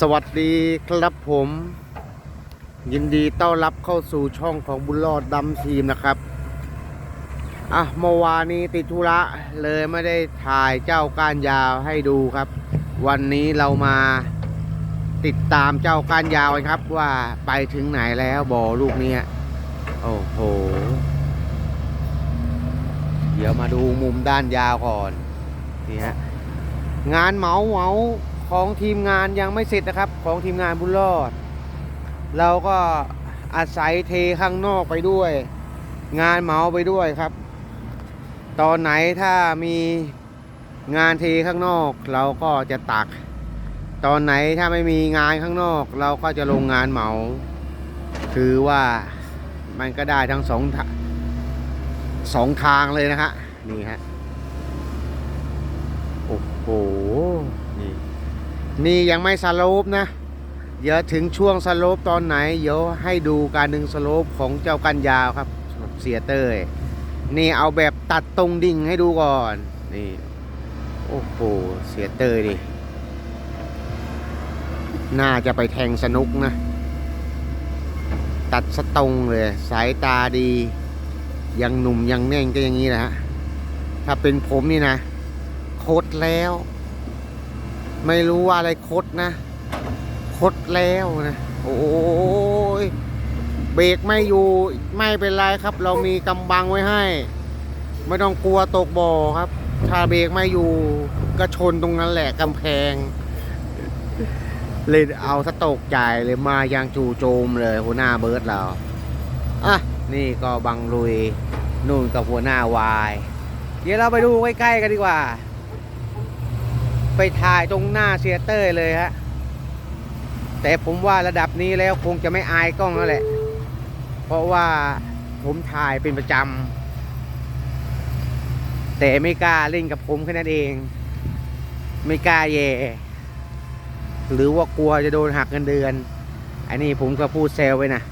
สวัสดีครับผม ยินดีต้อนรับเข้าสู่ช่องของบุญรอดดำทีมนะครับอะเมื่อวานนี้ติดธุระเลยไม่ได้ถ่ายเจ้าก้านยาวให้ดูครับ วันนี้เรามาติดตามเจ้าก้านยาวกันครับ ว่าไปถึงไหนแล้วบ่อลูกเนี้ยโอ้โห เดี๋ยวมาดูมุมด้านยาวก่อนนี่ฮะงานเหมาเหมา ของทีมงานยังไม่เสร็จนะครับ ของทีมงานบุญรอด เราก็อาศัยเทข้างนอกไปด้วย งานเหมาไปด้วยครับ ตอนไหนถ้ามีงานเทข้างนอก เราก็จะตัก ตอนไหนถ้าไม่มีงานข้างนอก เราก็จะลงงานเหมาคือว่ามันก็ได้ทั้งสองทาสองทางเลยนะฮะนี่ฮะโอ้โห นี่ยังไม่สโลปนะ เดี๋ยวถึงช่วงสโลปตอนไหน เดี๋ยวให้ดูการดึงสโลปของเจ้ากันยาวครับเสียเตยนี่เอาแบบตัดตรงดิ่งให้ดูก่อน นี่ โอ้โห เสียเตยดิ น่าจะไปแทงสนุกนะ ตัดสตรงเลย สายตาดี ยังหนุ่มยังแน่งก็อย่างนี้แหละฮะ ถ้าเป็นผมนี่นะ โคดแล้ว ไม่รู้ว่าอะไรคดนะ คดแล้วนะ โอ้ยเบรกไม่อยู่ไม่เป็นไรครับ เรามีกำบังไว้ให้ ไม่ต้องกลัวตกบ่อครับ ถ้าเบรกไม่อยู่ก็ชนตรงนั้นแหละกำแพง เลยเอาสตกจ่ายเลยมายังจู่โจมเลยหัวหน้าเบิร์ดเราอะนี่ก็บังลุยนู่นกับหัวหน้าวาย เดี๋ยวเราไปดูใกล้ๆกันดีกว่า ไปถ่ายตรงหน้าเซียเตอร์เลยฮะ แต่ผมว่าระดับนี้แล้วคงจะไม่อายกล้องแล้วแหละ เพราะว่าผมถ่ายเป็นประจำ แต่ไม่กล้าเล่นกับผมแค่นั้นเอง ไม่กล้าแย่หรือว่ากลัวจะโดนหักเงินเดือน อันนี้ผมก็พูดเซลไปนะ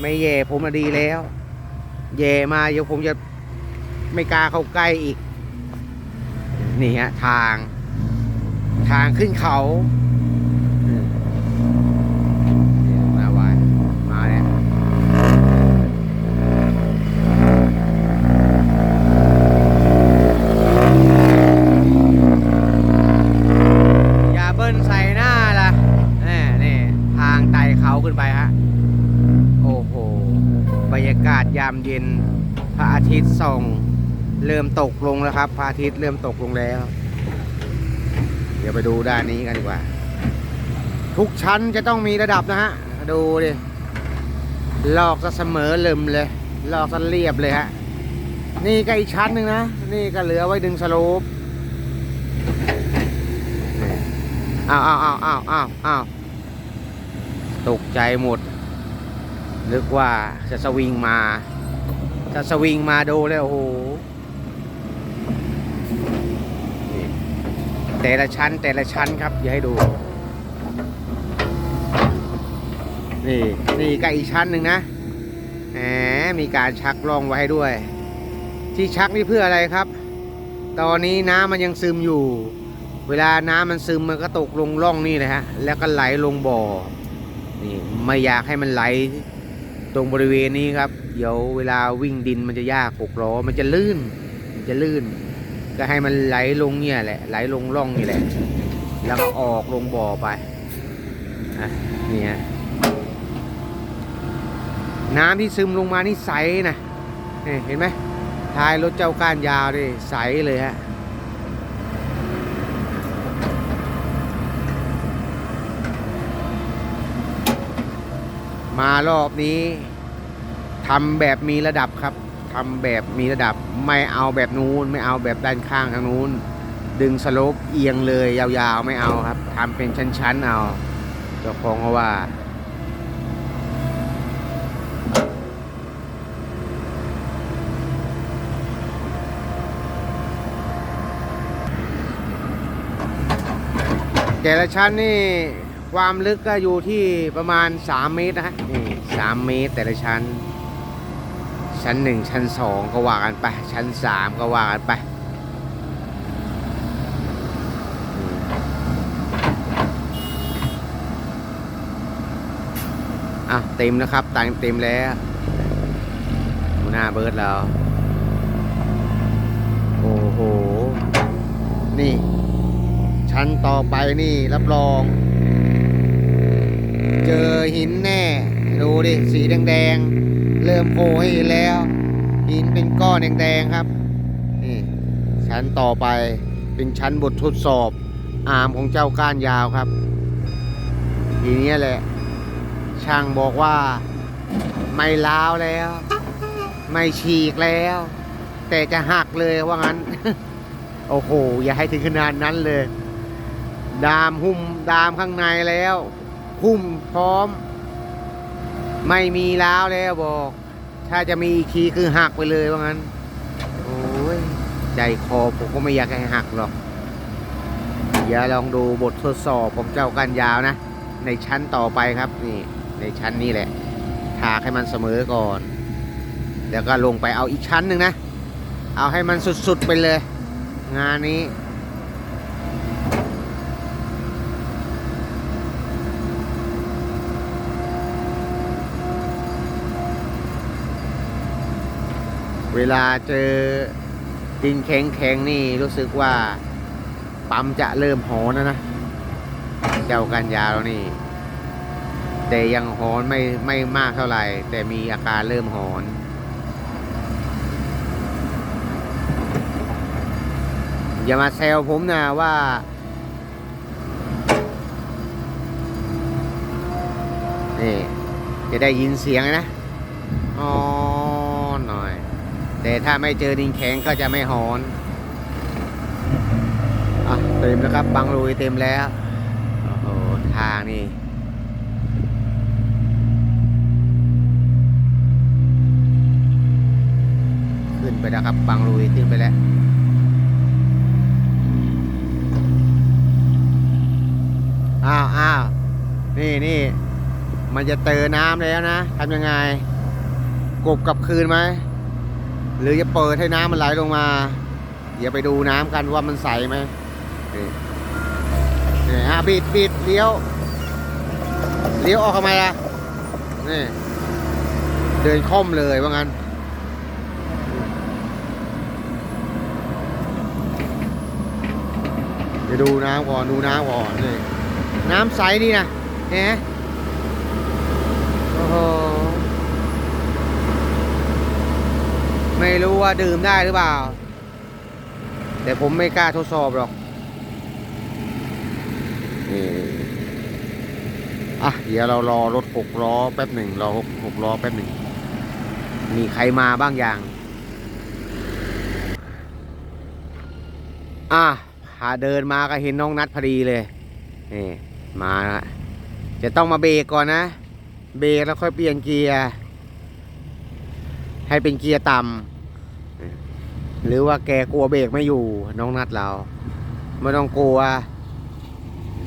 ไม่แย่ผมมาดีแล้ว แย่มาเดี๋ยวผมจะไม่กล้าเข้าใกล้อีก นี่ฮะทาง ทางขึ้นเขามาวายมาแล้วอย่าเบิ้ลใส่หน้าล่ะแน่นี่ทางไต่เขาขึ้นไปฮะ โอ้โห บรรยากาศยามเย็น พระอาทิตย์ส่อง เริ่มตกลงแล้วครับ พระอาทิตย์เริ่มตกลงแล้ว เดี๋ยวไปดูด้านนี้กันดีกว่า ทุกชั้นจะต้องมีระดับนะฮะ ดูดิลอกซะเสมอลิมเลย ลอกซะเรียบเลยฮะ นี่ก็อีกชั้นหนึ่งนะ นี่ก็เหลือไว้ดึงสโลปอ้าวอ้าวอ้าวอ้าวอ้าวอ้าวตกใจหมดนึกว่าจะสวิงมา จะสวิงมาดูแล้วโอ้โหนี่ แต่ละชั้น แต่ละชั้นครับอย่าให้ดู นี่นี่ก็อีกชั้นหนึ่งนะแหมมีการชักล่องไว้ให้ด้วย ที่ชักนี่เพื่ออะไรครับ ตอนนี้น้ำมันยังซึมอยู่ เวลาน้ำมันซึมมันก็ตกลงร่องนี่เลยฮะแล้วก็ไหลลงบ่อนี่ไม่อยากให้มันไหลตรงบริเวณนี้ครับ เดี๋ยวเวลาวิ่งดินมันจะยากหกล้อมันจะลื่น มันจะลื่น ก็ให้มันไหลลงเนี่ยแหละ ไหลลงร่องนี่แหละ แล้วก็ออกลงบ่อไปอะนี่ฮะน้ำที่ซึมลงมานี่ใสนะเห็นไหมท้ายรถเจ้าก้านยาวดิใสเลยฮะมารอบนี้ทำแบบมีระดับครับ ทำแบบมีระดับไม่เอาแบบนู้น ไม่เอาแบบด้านข้างทางนู้น ดึงสโลปเอียงเลยยาวๆไม่เอาครับทำเป็นชั้นๆเอาเจ้าของเขาว่าแต่ละชั้นนี่ความลึกก็อยู่ที่ประมาณ 3 เมตรนะฮะนี่3เมตรแต่ละชั้น ชั้น1ชั้น2ก็ว่ากันไป ชั้น3ก็ว่ากันไปอะเต็มนะครับตังเต็มแล้วหน้าเบิร์ดเราโอ้โห นี่ ชั้นต่อไปนี่รับรอง เจอหินแน่ ดูดิ สีแดงๆ เริ่มโผล่ให้แล้ว หินเป็นก้อนแดงๆครับ นี่ ชั้นต่อไปเป็นชั้นบททดสอบ อาร์มของเจ้าก้านยาวครับ ทีนี้แหละ ช่างบอกว่า ไม่ล้าวแล้ว ไม่ฉีกแล้ว แต่จะหักเลยว่างั้น โอ้โห อย่าให้ถึงขนาดนั้นเลย ดามหุ้มดามข้างในแล้ว หุ้มพร้อม ไม่มีแล้วแล้วบอก ถ้าจะมีอีกทีคือหักไปเลยว่างั้น โอ้ย ใจคอผมก็ไม่อยากให้หักหรอก อย่าลองดูบททดสอบของเจ้ากันยาวนะ ในชั้นต่อไปครับนี่ ในชั้นนี้แหละ ถากให้มันเสมอก่อน แล้วก็ลงไปเอาอีกชั้นหนึ่งนะ เอาให้มันสุดๆไปเลย งานนี้ เวลาเจอดินแข็งๆนี่รู้สึกว่า ปั๊มจะเริ่มหอนแล้วนะเจ้ากันยาวแล้วนี่ แต่ยังหอนไม่ไม่มากเท่าไหร่ แต่มีอาการเริ่มหอนอย่ามาแซวผมนะว่านี่จะได้ยินเสียงนะ อ๋อ แต่ถ้าไม่เจอดินแข็งก็จะไม่หอนอะเต็มแล้วครับบังลุยเต็มแล้วโอ้โหทางนี่ขึ้นไปแล้วครับบังลุยขึ้นไปแล้วอ้าวอ้าวนี่นี่มันจะเตอน้ำแล้วนะทำยังไง กบกับคืนไหม หรือจะเปิดให้น้ำมันไหลลงมา เดี๋ยวไปดูน้ำกันว่ามันใสไหมนี่ยอะบิดบิดเลี้ยว เลี้ยวออกทำไมล่ะนี่เดินค่อมเลยว่างั้นเดี๋ยวดูน้ำก่อนดูน้ำก่อนนี่น้ำใสดีนะเห็นไหมโอ้โห ไม่รู้ว่าดื่มได้หรือเปล่า แต่ผมไม่กล้าทดสอบหรอกนี่อะเดี๋ยวเรารอรถหกล้อแป๊บหนึ่งรอหกหกล้อแป๊บหนึ่งมีใครมาบ้างอย่าง อะพาเดินมาก็เห็นน้องนัดพอดีเลยนี่มาละจะต้องมาเบรกก่อนนะ เบรกแล้วค่อยเปลี่ยนเกียร์ ให้เป็นเกียร์ต่ำ หรือว่าแกกลัวเบรกไม่อยู่น้องนัดเราไม่ต้องกลัว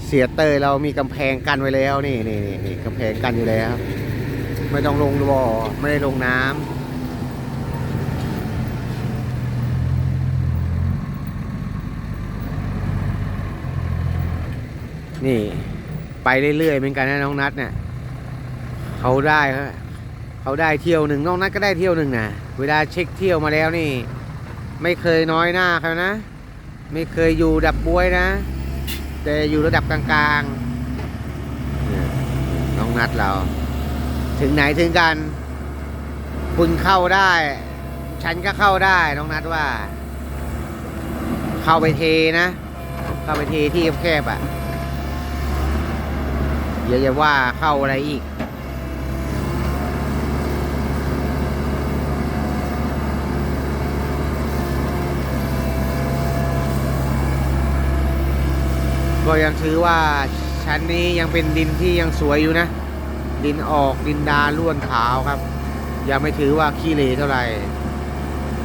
เสียเตยเรามีกำแพงกันไว้แล้วนี่นี่นี่นกำแพงกันอยู่แล้ว ไม่ต้องลงบ่อไม่ได้ลงน้ำนี่ไปเรื่อยๆเหมือนกันนะน้องนัดเนี่ยเขาได้เขาได้เที่ยวหนึ่งน้องนัดก็ได้เที่ยวหนึ่งนะเวลาเช็คเที่ยวมาแล้วนี่ ไม่เคยน้อยหน้าเขานะ ไม่เคยอยู่ดับบวยนะ แต่อยู่ระดับกลางๆน้องนัดเรา ถึงไหนถึงกัน คุณเข้าได้ ฉันก็เข้าได้น้องนัดว่า เข้าไปเทนะ เข้าไปเทที่แคบๆอะเดี๋ยวจะว่าเข้าอะไรอีก ก็ยังถือว่าชั้นนี้ยังเป็นดินที่ยังสวยอยู่นะ ดินออกดินดาล้วนขาวครับ ยังไม่ถือว่าขี้เหร่เท่าไหร่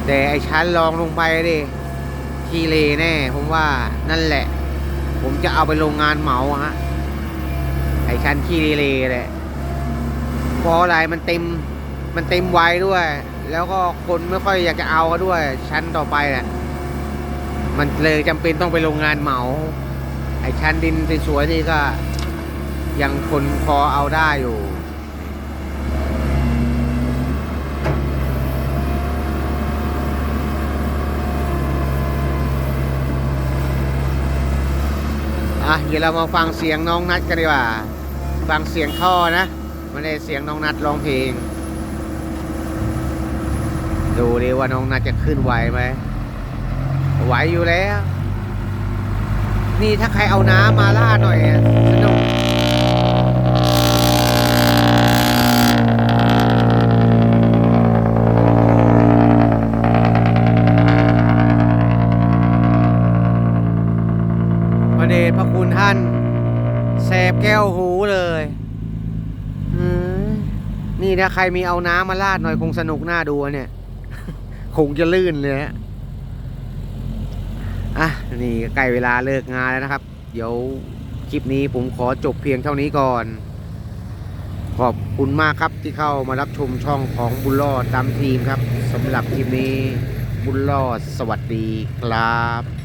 แต่ไอชั้นรองลงไปดิขี้เหร่แน่ ผมว่านั่นแหละ ผมจะเอาไปโรงงานเหมาฮะไอชั้นขี้เหร่แหละเพราะอะไรมันเต็มมันเต็มไวด้วย แล้วก็คนไม่ค่อยอยากจะเอาก็ด้วย ชั้นต่อไปแหละมันเลยจำเป็นต้องไปโรงงานเหมา ไอ้ชั้นดินสวยๆนี่ก็ยังคนพอเอาได้อยู่อะเดี๋ยวเรามาฟังเสียงน้องนัดกันดีกว่า ฟังเสียงท่อนะไม่ได้เสียงน้องนัดร้องเพลง ดูดิว่าน้องนัดจะขึ้นไหวไหมไหวอยู่แล้ว นี่ถ้าใครเอาน้ำมาล่าดหน่อยสนุกพระเดชพระคุณท่านแสบแก้วหูเลยนี่ถ้าใครมีเอาน้ำมาลาดหน่อยคงสนุกน่าดูเนี่ย คงจะลื่นเลยฮะ อะนี่ใกล้เวลาเลิกงานแล้วนะครับ เดี๋ยวคลิปนี้ผมขอจบเพียงเท่านี้ก่อน ขอบคุณมากครับที่เข้ามารับชมช่องของบุญรอดตามทีมครับสำหรับคลิปนี้บุญรอดสวัสดีครับ